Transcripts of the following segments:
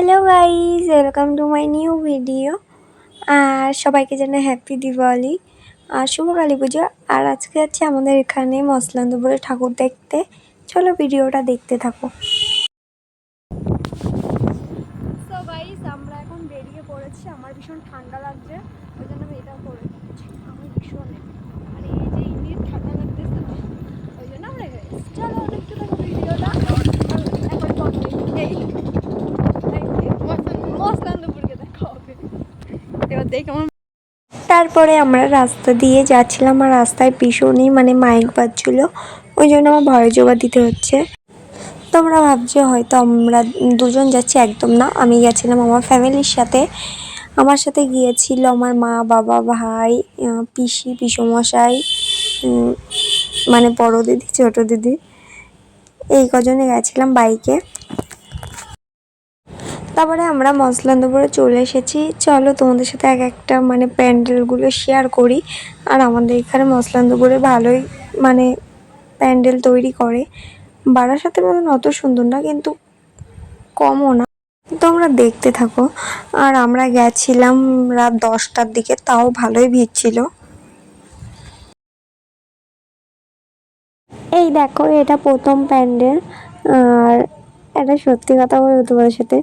Hello guys welcome to my new video আর সবাইকে জানাই happy Diwali আর শুভ কালী পুজো। আর আজকে যাচ্ছি আমাদের এখানে মসলান্দপুরে ঠাকুর দেখতে। চলো ভিডিওটা দেখতে থাকো। আমরা এখন বেরিয়ে পড়েছি। আমার ভীষণ ঠান্ডা লাগছে। ওই জন্য আমি এটা যাচ্ছি আমি ভীষণ আর এই যে ইন্ডির ঠান্ডা লাগতেছে না ওই জন্য আমরা গেছি চলো দেখতে থাকো ভিডিওটা এখন পরে এই মসলান্দপুরকে দেখা হবে তারপরে আমরা রাস্তা দিয়ে যাচ্ছিলাম আর রাস্তায় ভীষণই মানে মাইক বাজছিল, ওই জন্য আমার ভয় জোগাড় দিতে হচ্ছে। তোমরা ভাবছ হয়তো আমরা দুজন যাচ্ছি, একদম না। আমি গেছিলাম আমার ফ্যামিলির সাথে। আমার সাথে গিয়েছিল আমার মা, বাবা, ভাই পিসি, পিসমশাই মানে বড় দিদি, ছোট দিদি। এই কজনে গেছিলাম বাইকে। তারপরে আমরা মসলান্দপুরে চলে এসেছি। চলো তোমাদের সাথে এক একটা মানে প্যান্ডেলগুলো শেয়ার করি। আর আমাদের এখানে মসলান্দপুরে ভালোই মানে প্যান্ডেল তৈরি করে। বারাসাতের মতন অত সুন্দর না, কিন্তু কমও না। তোমরা দেখতে থাকো। আর আমরা গেছিলাম রাত দশটার দিকে, তাও ভালোই ভিড় ছিল। এই দেখো, এটা প্রথম প্যান্ডেল। আর এটা সত্যি কথা বলব তোমার সাথে।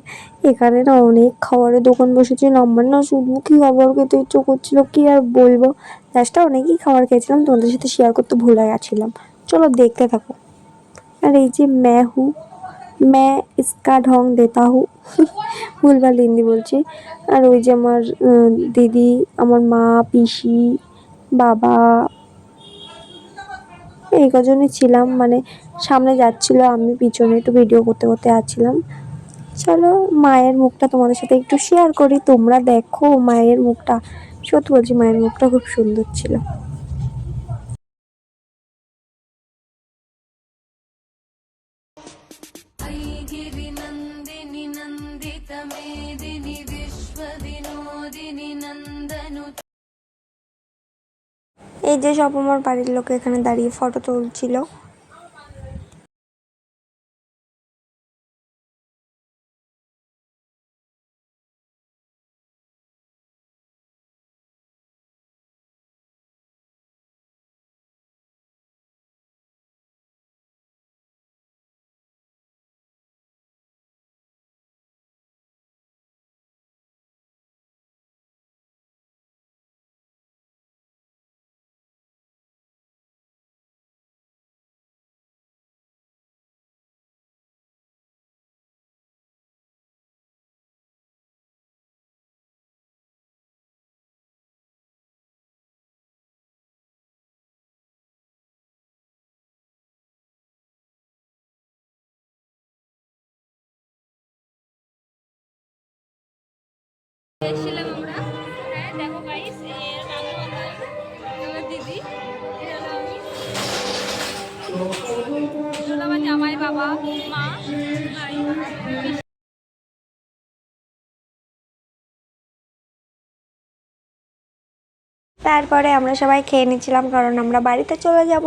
এখানে না অনেক খাবারের দোকান বসেছে। নম্বর না শুধু কি খাবার খেতে ইচ্ছে করছিল, কি আর বলব? লাস্টটা অনেকেই খাবার খেয়েছিলাম, তোমাদের সাথে শেয়ার করতে ভুলে গেছিলাম। চলো দেখতে থাকো। আর এই যে ম্যাহু, ম্যা ইস্কা ঢং দেতা হু। ভুলবার হিন্দি বলছি। আর ওই যে আমার দিদি, আমার মা, পিসি, বাবা এই কজনই ছিলাম মানে সামনে যাচ্ছিল, আমি পিছনে একটু ভিডিও করতে করতে আছিলাম চলো, মায়ের মুখটা তোমাদের সাথে একটু শেয়ার করি, তোমরা দেখো মায়ের মুখটা। সত্যি বলছি, মায়ের মুখটা খুব সুন্দর ছিল। এই যে সব আমার বাড়ির লোক এখানে দাঁড়িয়ে ফটো তুলছিল। হ্যাঁ জামাই বাবা, মা তারপরে আমরা সবাই খেয়ে নিচ্ছিলাম, কারণ আমরা বাড়িতে চলে যাব।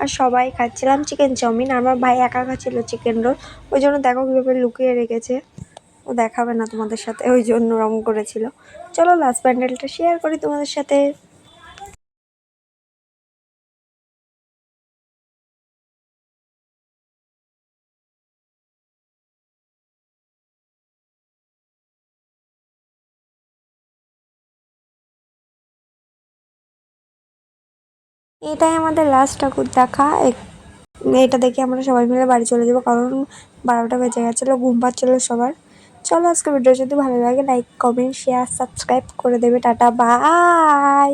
আর সবাই খাচ্ছিলাম চিকেন চাউমিন আমার ভাই একা খাচ্ছিল চিকেন রোল ওই জন্য দেখো কীভাবে লুকিয়ে রেখেছে। ও দেখাবে না তোমাদের সাথে, ওই জন্য রং করেছিল। চলো লাস্ট প্যান্ডেলটা শেয়ার করি তোমাদের সাথে। এটাই আমাদের লাস্ট ঠাকুর দেখা। এটা দেখে আমরা সবাই মিলে বাড়ি চলে যাব, কারণ বারোটা বেজে গেছিল ঘুম পাচ্ছিলো সবার। চলো আজকে ভিডিও যদি ভালো লাগে লাইক কমেন্ট শেয়ার সাবস্ক্রাইব করে দেবে টাটা বাই